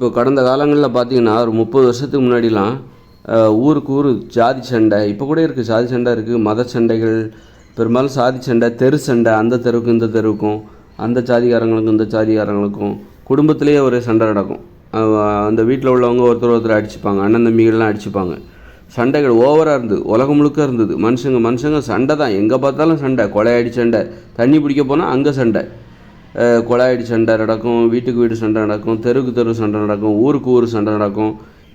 இப்போ கடந்த காலங்களில் பார்த்தீங்கன்னா ஒரு முப்பது வருஷத்துக்கு முன்னாடிலாம் ஊருக்கு ஊர் ஜாதி சண்டை இப்போ கூட இருக்குது ஜாதி சண்டை இருக்குது மத சண்டைகள் பெரும்பாலும் சாதி சண்டை தெரு சண்டை அந்த தெருவுக்கும் இந்த தெருவுக்கும் அந்த ஜாதிகாரங்களுக்கும் இந்த ஜாதிகாரங்களுக்கும் குடும்பத்திலேயே ஒரு சண்டை நடக்கும். அந்த வீட்டில் உள்ளவங்க ஒருத்தர் ஒருத்தர் அடிச்சுப்பாங்க அண்ணன் தம்பிகள்லாம் அடிச்சுப்பாங்க. சண்டைகள் ஓவராக இருந்தது உலகம் முழுக்க இருந்தது. மனுஷங்க மனுஷங்க சண்டை தான். எங்கே பார்த்தாலும் சண்டை கொலையாடி சண்டை. தண்ணி பிடிக்க போனால் அங்கே சண்டை. கொலாயடி சண்டை நடக்கும் வீட்டுக்கு வீடு சண்டை நடக்கும் தெருவுக்கு தெரு சண்டை நடக்கும் ஊருக்கு ஊர் சண்டை நடக்கும்.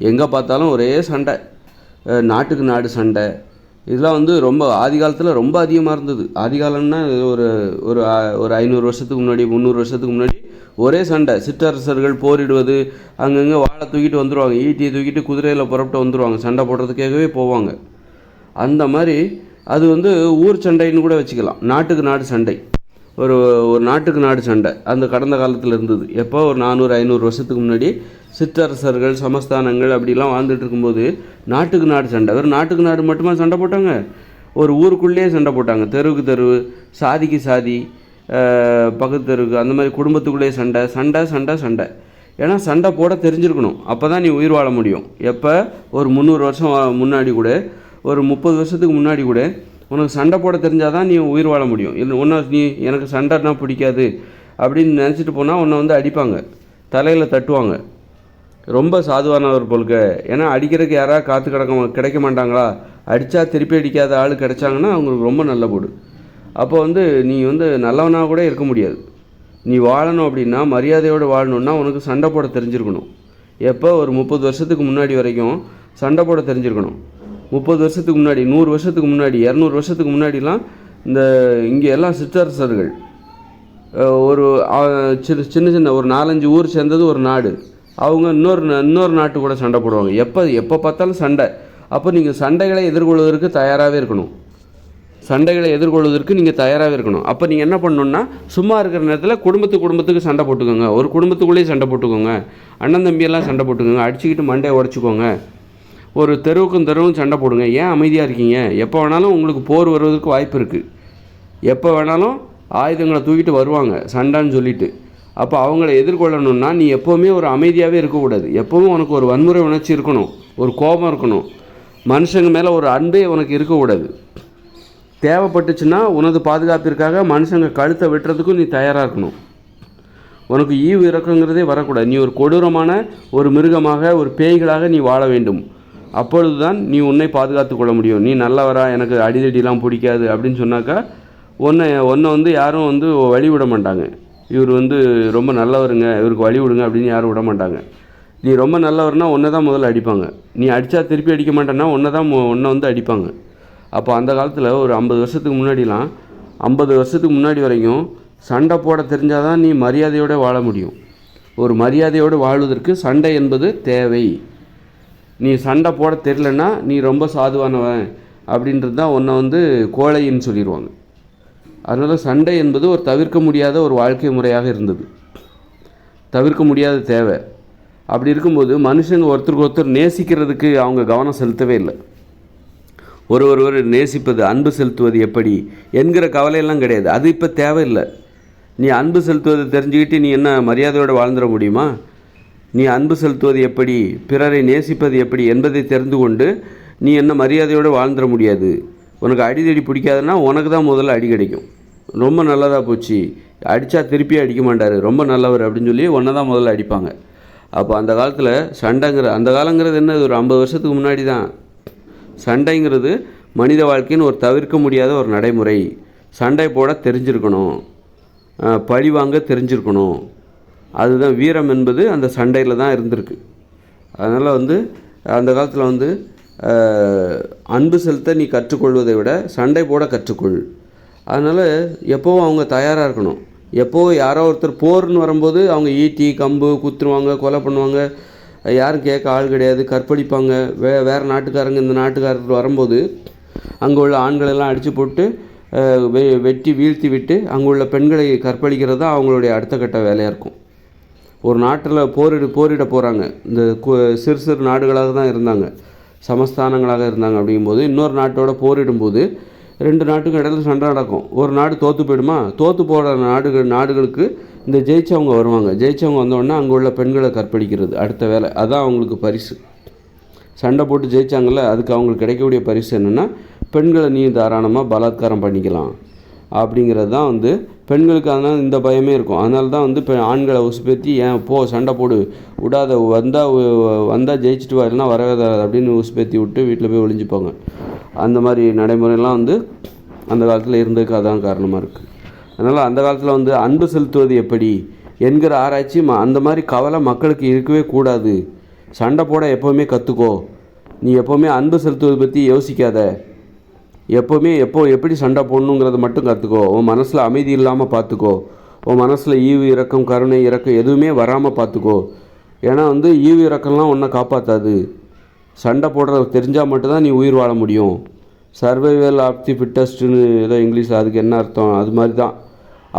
எங்கே பார்த்தாலும் ஒரே சண்டை. நாட்டுக்கு நாடு சண்டை. இதெல்லாம் வந்து ரொம்ப ஆதி காலத்தில் ரொம்ப அதிகமாக இருந்தது. ஆதி காலம்னா ஒரு ஒரு ஒரு ஐநூறு வருஷத்துக்கு முன்னாடி முந்நூறு வருஷத்துக்கு முன்னாடி ஒரே சண்டை. சிற்றரசர்கள் போரிடுவது அங்கங்கே வாழை தூக்கிட்டு வந்துடுவாங்க ஈட்டியை தூக்கிட்டு குதிரையில் புறப்பட்டு வந்துடுவாங்க சண்டை போடுறதுக்காகவே போவாங்க. அந்த மாதிரி அது வந்து ஊர் சண்டைன்னு கூட வச்சுக்கலாம். நாட்டுக்கு நாடு சண்டை. ஒரு ஒரு நாட்டுக்கு நாடு சண்டை. அந்த கடந்த காலத்தில் இருந்தது. எப்போ? ஒரு நானூறு ஐநூறு வருஷத்துக்கு முன்னாடி சிற்றரசர்கள் சமஸ்தானங்கள் அப்படிலாம் வாழ்ந்துட்டு இருக்கும்போது நாட்டுக்கு நாடு சண்டை. வெறும் நாட்டுக்கு நாடு மட்டுமா சண்டை போட்டாங்க? ஒரு ஊருக்குள்ளேயே சண்டை போட்டாங்க. தெருவுக்கு தெரு சாதிக்கு சாதி பக்கத்து தெருவுக்கு அந்த மாதிரி குடும்பத்துக்குள்ளேயே சண்டை சண்டை சண்டை சண்டை. ஏன்னா சண்டை போட தெரிஞ்சிருக்கணும். அப்போ தான் நீ உயிர் வாழ முடியும். எப்போ? ஒரு முந்நூறு வருஷம் வா- முன்னாடி கூட ஒரு முப்பது வருஷத்துக்கு முன்னாடி கூட உனக்கு சண்டை போட தெரிஞ்சால் தான் நீ உயிர் வாழ முடியும். இல்லை ஒன்றா நீ எனக்கு சண்டைனா பிடிக்காது அப்படின்னு நினச்சிட்டு போனால் உன்னை வந்து அடிப்பாங்க. தலையில் தட்டுவாங்க. ரொம்ப சாதுவானவர் போலுக்க ஏன்னா அடிக்கிறதுக்கு யாராவது காற்று கிடக்க கிடைக்க மாட்டாங்களா? அடித்தா திருப்பி அடிக்காத ஆள் கிடைச்சாங்கன்னா அவங்களுக்கு ரொம்ப நல்ல போடு. அப்போ வந்து நீ வந்து நல்லவனாக கூட இருக்க முடியாது. நீ வாழணும் அப்படின்னா மரியாதையோடு வாழணுன்னா உனக்கு சண்டை போட தெரிஞ்சிருக்கணும். எப்போ? ஒரு முப்பது வருஷத்துக்கு முன்னாடி வரைக்கும் சண்டை போட தெரிஞ்சிருக்கணும். முப்பது வருஷத்துக்கு முன்னாடி நூறு வருஷத்துக்கு முன்னாடி இரநூறு வருஷத்துக்கு முன்னாடிலாம் இந்த இங்கே எல்லாம் சிற்றரசர்கள். ஒரு சின்ன சின்ன சின்ன ஒரு நாலஞ்சு ஊர் சேர்ந்தது ஒரு நாடு. அவங்க இன்னொரு நா- இன்னொரு நாட்டு கூட சண்டை போடுவாங்க. எப்போ எப்போ பார்த்தாலும் சண்டை. அப்போ நீங்கள் சண்டைகளை எதிர்கொள்வதற்கு தயாராகவே இருக்கணும். சண்டைகளை எதிர்கொள்வதற்கு நீங்கள் தயாராகவே இருக்கணும். அப்போ நீங்கள் என்ன பண்ணணும்னா சும்மா இருக்கிற நேரத்தில் குடும்பத்து குடும்பத்துக்கு சண்டை போட்டுக்கோங்க. ஒரு குடும்பத்துக்குள்ளேயே சண்டை போட்டுக்கோங்க. அண்ணன் தம்பியெல்லாம் சண்டை போட்டுக்கோங்க. அடிச்சுக்கிட்டு மண்டையை உடச்சிக்கோங்க. ஒரு தெருவுக்கும் தெருவும் சண்டை போடுங்க. ஏன் அமைதியாக இருக்கீங்க? எப்போ வேணாலும் உங்களுக்கு போர் வருவதற்கு வாய்ப்பு இருக்குது எப்போ வேணாலும் ஆயுதங்களை தூக்கிட்டு வருவாங்க சண்டைன்னு சொல்லிட்டு. அப்போ அவங்கள எதிர்கொள்ளணும்னா நீ எப்போவுமே ஒரு அமைதியாகவே இருக்கக்கூடாது எப்போவும் உனக்கு ஒரு வன்முறை உணர்ச்சி இருக்கணும் ஒரு கோபம் இருக்கணும். மனுஷங்க மேலே ஒரு அன்பே உனக்கு இருக்கக்கூடாது தேவைப்பட்டுச்சுன்னா உனது பாதுகாப்பிற்காக மனுஷங்க கழுத்தை வெட்டுறதுக்கும் நீ தயாராக இருக்கணும். உனக்கு ஈவு இறக்குங்கிறதே வரக்கூடாது. நீ ஒரு கொடூரமான ஒரு மிருகமாக ஒரு பேய்களாக நீ வாழ வேண்டும். அப்பொழுது தான் நீ உன்னை பாதுகாத்து கொள்ள முடியும். நீ நல்லவரா எனக்கு அடிதடிலாம் பிடிக்காது அப்படின்னு சொன்னாக்கா உன்னை உன்னை வந்து யாரும் வந்து வழி விட மாட்டாங்க. இவர் வந்து ரொம்ப நல்லவருங்க இவருக்கு வழி விடுங்க அப்படின்னு யாரும் விட மாட்டாங்க. நீ ரொம்ப நல்லவர்னா உன்னை தான் முதல்ல அடிப்பாங்க. நீ அடித்தா திருப்பி அடிக்க மாட்டேன்னா உன்னை தான் ஒன்றை உன்னை வந்து அடிப்பாங்க. அப்போ அந்த காலத்தில் ஒரு ஐம்பது வருஷத்துக்கு முன்னாடிலாம் ஐம்பது வருஷத்துக்கு முன்னாடி வரைக்கும் சண்டை போட தெரிஞ்சாதான் நீ மரியாதையோடு வாழ முடியும். ஒரு மரியாதையோடு வாழ்வதற்கு சண்டை என்பது தேவை. நீ சண்டை போட தெரிலன்னா நீ ரொம்ப சாதுவானவன் அப்படின்றது தான் உன்னை வந்து கோழைன்னு சொல்லிடுவாங்க. அதனால் சண்டை என்பது ஒரு தவிர்க்க முடியாத ஒரு வாழ்க்கை முறையாக இருந்தது. தவிர்க்க முடியாத தேவை. அப்படி இருக்கும்போது மனுஷங்க ஒருத்தருக்கு ஒருத்தர் நேசிக்கிறதுக்கு அவங்க கவனம் செலுத்தவே இல்லை. ஒரு ஒருவர் நேசிப்பது அன்பு செலுத்துவது எப்படி என்கிற கவலையெல்லாம் கிடையாது. அது இப்போ தேவையில்லை. நீ அன்பு செலுத்துவதை தெரிஞ்சுக்கிட்டு நீ என்ன மரியாதையோடு வாழ்ந்துட முடியுமா? நீ அன்பு செலுத்துவது எப்படி பிறரை நேசிப்பது எப்படி என்பதை தெரிந்து கொண்டு நீ என்ன மரியாதையோடு வாழ்ந்துட முடியாது. உனக்கு அடிதடி பிடிக்காதுன்னா உனக்கு தான் முதல்ல அடி கிடைக்கும். ரொம்ப நல்லதாக போச்சு. அடித்தா திருப்பி அடிக்க மாட்டார். ரொம்ப நல்லவர் அப்படின்னு சொல்லி ஒன்றை தான் முதல்ல அடிப்பாங்க. அப்போ அந்த காலத்தில் சண்டைங்கிற அந்த காலங்கிறது என்ன? ஒரு ஐம்பது வருஷத்துக்கு முன்னாடி தான். சண்டைங்கிறது மனித வாழ்க்கையின் ஒரு தவிர்க்க முடியாத ஒரு நடைமுறை. சண்டை போட தெரிஞ்சிருக்கணும். பழி வாங்க தெரிஞ்சிருக்கணும். அதுதான் வீரம் என்பது அந்த சண்டையில் தான் இருந்திருக்கு. அதனால் வந்து அந்த காலத்தில் வந்து அன்பு செலுத்த நீ கற்றுக்கொள்வதை விட சண்டை போட கற்றுக்கொள். அதனால் எப்போவும் அவங்க தயாராக இருக்கணும். எப்போ யாரோ ஒருத்தர் போர்னு வரும்போது அவங்க ஈட்டி கம்பு குத்துருவாங்க கொலை பண்ணுவாங்க. யாரும் கேட்க ஆள் கிடையாது கற்பழிப்பாங்க. வே வேறு நாட்டுக்காரங்க இந்த நாட்டுக்காரர் வரும்போது அங்கே உள்ள ஆண்களெல்லாம் அடித்து போட்டு வெ வெட்டி வீழ்த்தி விட்டு அங்கே உள்ள பெண்களை கற்பழிக்கிறது தான் அவங்களுடைய அடுத்த கட்ட வேலையாக இருக்கும். ஒரு நாட்டில் போரிட போரிட போகிறாங்க இந்த கு- சிறு சிறு நாடுகளாக தான் இருந்தாங்க. சமஸ்தானங்களாக இருந்தாங்க அப்படிங்கும்போது இன்னொரு நாட்டோட போரிடும்போது ரெண்டு நாட்டுக்கும் இடையில சண்டை நடக்கும். ஒரு நாடு தோற்று போயிடுமா? தோற்று போகிற நாடுகள் நாடுகளுக்கு இந்த ஜெயிச்சவங்க வருவாங்க. ஜெயிச்சவங்க வந்தோடனே அங்கே உள்ள பெண்களை கற்பழிக்கிறது அடுத்த வேலை. அதுதான் அவங்களுக்கு பரிசு. சண்டை போட்டு ஜெயிச்சாங்கல்ல அதுக்கு அவங்களுக்கு கிடைக்கக்கூடிய பரிசு என்னென்னா பெண்களை நீ தாராளமாக பலாத்காரம் பண்ணிக்கலாம். அப்படிங்கிறது தான் வந்து பெண்களுக்கு அதனால் இந்த பயமே இருக்கும். அதனால தான் வந்து இப்போ ஆண்களை உசுப்பேற்றி ஏன் போ சண்டை போடு விடாத வந்தால் வந்தால் ஜெயிச்சுட்டு வா இல்லைன்னா வரவே அப்படின்னு உசுப்பேற்றி விட்டு வீட்டில் போய் ஒளிஞ்சுப்பாங்க. அந்த மாதிரி நடைமுறையெல்லாம் வந்து அந்த காலத்தில் இருந்ததுக்கு அதான் காரணமாக இருக்குது அதனால் அந்த காலத்தில் வந்து அன்பு செலுத்துவது எப்படி? என்கிற ஆராய்ச்சி ம அந்த மாதிரி கவலை மக்களுக்கு இருக்கவே கூடாது. சண்டை போட எப்போவுமே கற்றுக்கோ நீ எப்போவுமே அன்பு செலுத்துவதை பற்றி யோசிக்காத. எப்போவுமே எப்போ எப்படி சண்டை போடணுங்கிறத மட்டும் கற்றுக்கோ உன் மனசில் அமைதி இல்லாமல் பார்த்துக்கோ உன் மனசில் ஈவு இறக்கம் கருணை இறக்கம் எதுவுமே வராமல் பார்த்துக்கோ ஏன்னா வந்து ஈவு இறக்கம்லாம் உன்னை காப்பாற்றாது சண்டை போடுறது தெரிஞ்சால் மட்டும்தான் நீ உயிர் வாழ முடியும். சர்வைவல் ஆஃப் தி ஃபிட்டஸ்ட்டுன்னு ஏதோ இங்கிலீஷில் அதுக்கு என்ன அர்த்தம்? அது மாதிரி தான்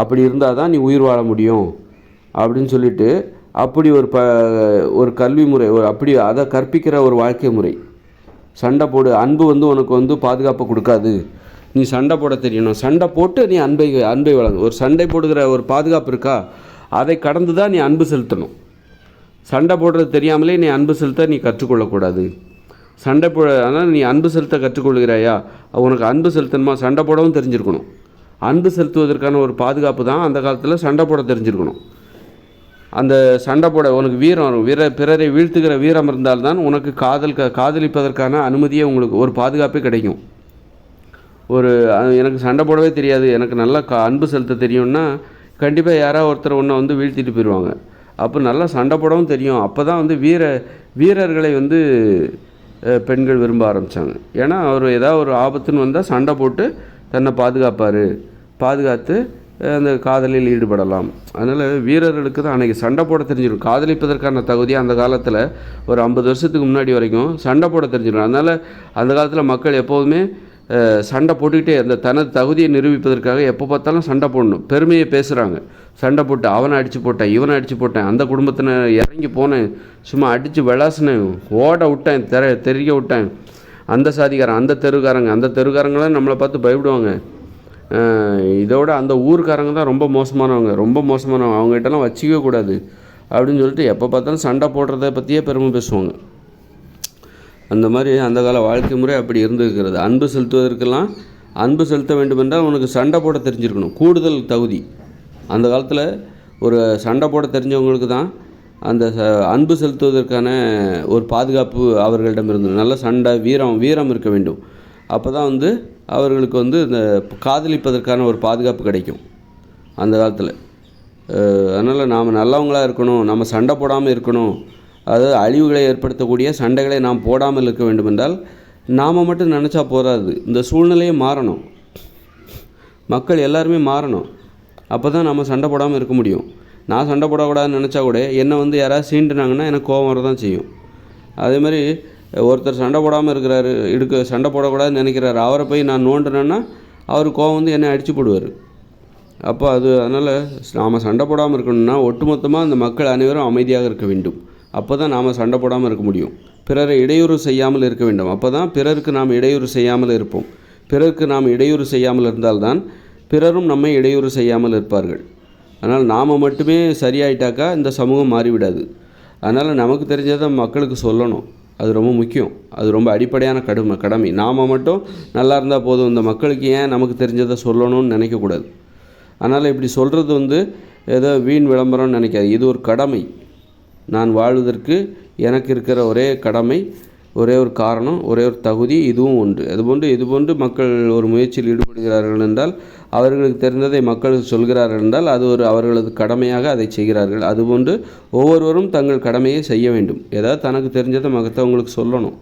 அப்படி இருந்தால் தான் நீ உயிர் வாழ முடியும். அப்படின்னு சொல்லிட்டு அப்படி ஒரு ப ஒரு கல்வி முறை ஒரு அப்படி அதை கற்பிக்கிற ஒரு வாழ்க்கை முறை. சண்டை போடு அன்பு வந்து உனக்கு வந்து பாதுகாப்பை கொடுக்காது. நீ சண்டை போட தெரியணும் சண்டை போட்டு நீ அன்பை அன்பை வழங்கு ஒரு சண்டை போடுகிற ஒரு பாதுகாப்பு இருக்கா? அதை கடந்து தான் நீ அன்பு செலுத்தணும். சண்டை போடுறது தெரியாமலே நீ அன்பு செலுத்த நீ கற்றுக்கொள்ளக்கூடாது. சண்டை போட ஆனால் நீ அன்பு செலுத்த கற்றுக்கொள்கிறாயா? உனக்கு அன்பு செலுத்தணுமா? சண்டை போடவும் தெரிஞ்சிருக்கணும். அன்பு செலுத்துவதற்கான ஒரு பாதுகாப்பு தான் அந்த காலத்தில் சண்டை போட தெரிஞ்சிருக்கணும். அந்த சண்டை போட உனக்கு வீரம் வீர பிறரை வீழ்த்துகிற வீரம் இருந்தால்தான் உனக்கு காதல் க காதலிப்பதற்கான அனுமதியே உங்களுக்கு ஒரு பாதுகாப்பே கிடைக்கும். ஒரு எனக்கு சண்டை போடவே தெரியாது. எனக்கு நல்லா கா அன்பு செலுத்த தெரியும்னா கண்டிப்பாக யாராவது ஒருத்தர் ஒன்றை வந்து வீழ்த்திட்டு போயிடுவாங்க அப்போ நல்லா சண்டை போடவும் தெரியும். அப்போ தான் வந்து வீர வீரர்களை வந்து பெண்கள் விரும்ப ஆரம்பித்தாங்க ஏன்னா அவர் ஏதாவது ஒரு ஆபத்துன்னு வந்தால் சண்டை போட்டு தன்னை பாதுகாப்பார். பாதுகாத்து அந்த காதலில் ஈடுபடலாம். அதனால் வீரர்களுக்கு தான் அன்றைக்கி சண்டை போட தெரிஞ்சிடும். காதலிப்பதற்கான தகுதி அந்த காலத்தில் ஒரு ஐம்பது வருஷத்துக்கு முன்னாடி வரைக்கும் சண்டை போட தெரிஞ்சிடும். அதனால் அந்த காலத்தில் மக்கள் எப்போதுமே சண்டை போட்டுக்கிட்டே அந்த தனது தகுதியை நிரூபிப்பதற்காக எப்போ பார்த்தாலும் சண்டை போடணும். பெருமையை பேசுகிறாங்க சண்டை போட்டு அவனை அடித்து போட்டேன் இவனை அடித்து போட்டேன் அந்த குடும்பத்தில் இறங்கி போனேன் சும்மா அடித்து விளாசினேன் ஓட விட்டேன் தெர தெரிய விட்டேன். அந்த சாதிக்காரன் அந்த தெருக்காரங்க அந்த தெருக்காரங்களாம் நம்மளை பார்த்து பயப்படுவாங்க. இதோட அந்த ஊர்க்காரங்க தான் ரொம்ப மோசமானவங்க ரொம்ப மோசமானவங்க. அவங்ககிட்டலாம் வச்சிக்கவே கூடாது அப்படின்னு சொல்லிட்டு எப்போ பார்த்தாலும் சண்டை போடுறத பற்றியே பெருமை பேசுவாங்க. அந்த மாதிரி அந்த கால வாழ்க்கை முறை அப்படி இருந்திருக்கிறது. அன்பு செலுத்துவதற்கெல்லாம் அன்பு செலுத்த வேண்டுமென்றால் உனக்கு சண்டை போட தெரிஞ்சிருக்கணும். கூடுதல் தகுதி. அந்த காலத்தில் ஒரு சண்டை போட தெரிஞ்சவங்களுக்கு தான் அந்த ச- அன்பு செலுத்துவதற்கான ஒரு பாதுகாப்பு அவர்களிடம் இருந்தது. நல்ல சண்டை வீரம் வீரம் இருக்க வேண்டும். அப்போ தான் வந்து அவர்களுக்கு வந்து இந்த காதலிப்பதற்கான ஒரு பாதுகாப்பு கிடைக்கும் அந்த காலத்தில். அதனால் நாம் நல்லவங்களாக இருக்கணும் நம்ம சண்டை போடாமல் இருக்கணும். அதாவது அழிவுகளை ஏற்படுத்தக்கூடிய சண்டைகளை நாம் போடாமல் இருக்க வேண்டுமென்றால் நாம் மட்டும் நினச்சா போதாது. இந்த சூழ்நிலையே மாறணும். மக்கள் எல்லாருமே மாறணும். அப்போ தான் நம்ம சண்டை போடாமல் இருக்க முடியும். நான் சண்டை போடக்கூடாதுன்னு நினச்சா கூட என்னை வந்து யாராவது சீண்டுனாங்கன்னா எனக்கு கோபம் வர தான் செய்யும். அதே மாதிரி ஒருத்தர் சண்டை போடாமல் இருக்கிறாரு இடுக்க சண்டை போடக்கூடாதுன்னு நினைக்கிறாரு. அவரை போய் நான் நோண்டுனேன்னா அவர் கோபம் வந்து என்னை அடித்து போடுவார். அப்போ அது அதனால் நாம் சண்டை போடாமல் இருக்கணும்னா ஒட்டுமொத்தமாக அந்த மக்கள் அனைவரும் அமைதியாக இருக்க வேண்டும். அப்போ தான் நாம் சண்டை போடாமல் இருக்க முடியும். பிறரை இடையூறு செய்யாமல் இருக்க வேண்டும். அப்போ தான் பிறருக்கு நாம் இடையூறு செய்யாமல் இருப்போம். பிறருக்கு நாம் இடையூறு செய்யாமல் இருந்தால்தான் பிறரும் நம்மை இடையூறு செய்யாமல் இருப்பார்கள். அதனால் நாம் மட்டுமே சரியாயிட்டாக்கா இந்த சமூகம் மாறிவிடாது. அதனால் நமக்கு தெரிஞ்சதை மக்களுக்கு சொல்லணும். அது ரொம்ப முக்கியம். அது ரொம்ப அடிப்படையான கடுமை கடமை. நாம் மட்டும் நல்லா இருந்தால் போதும். இந்த மக்களுக்கு ஏன் நமக்கு தெரிஞ்சதை சொல்லணும்னு நினைக்கக்கூடாது. அதனால் இப்படி சொல்கிறது வந்து ஏதோ வீண் விளம்பரம்னு நினைக்காது இது ஒரு கடமை. நான் வாழ்வதற்கு எனக்கு இருக்கிற ஒரே கடமை ஒரே ஒரு காரணம் ஒரே ஒரு தகுதி இதுவும் உண்டு அதுபோன்று இதுபோன்று மக்கள் ஒரு முயற்சியில் ஈடுபடுகிறார்கள் என்றால் அவர்களுக்கு தெரிந்ததை மக்களுக்கு சொல்கிறார்கள் என்றால் அது ஒரு அவர்களது கடமையாக அதை செய்கிறார்கள். அதுபோன்று ஒவ்வொருவரும் தங்கள் கடமையை செய்ய வேண்டும். ஏதாவது தனக்கு தெரிஞ்சதை மற்றவங்களுக்கு சொல்லணும்.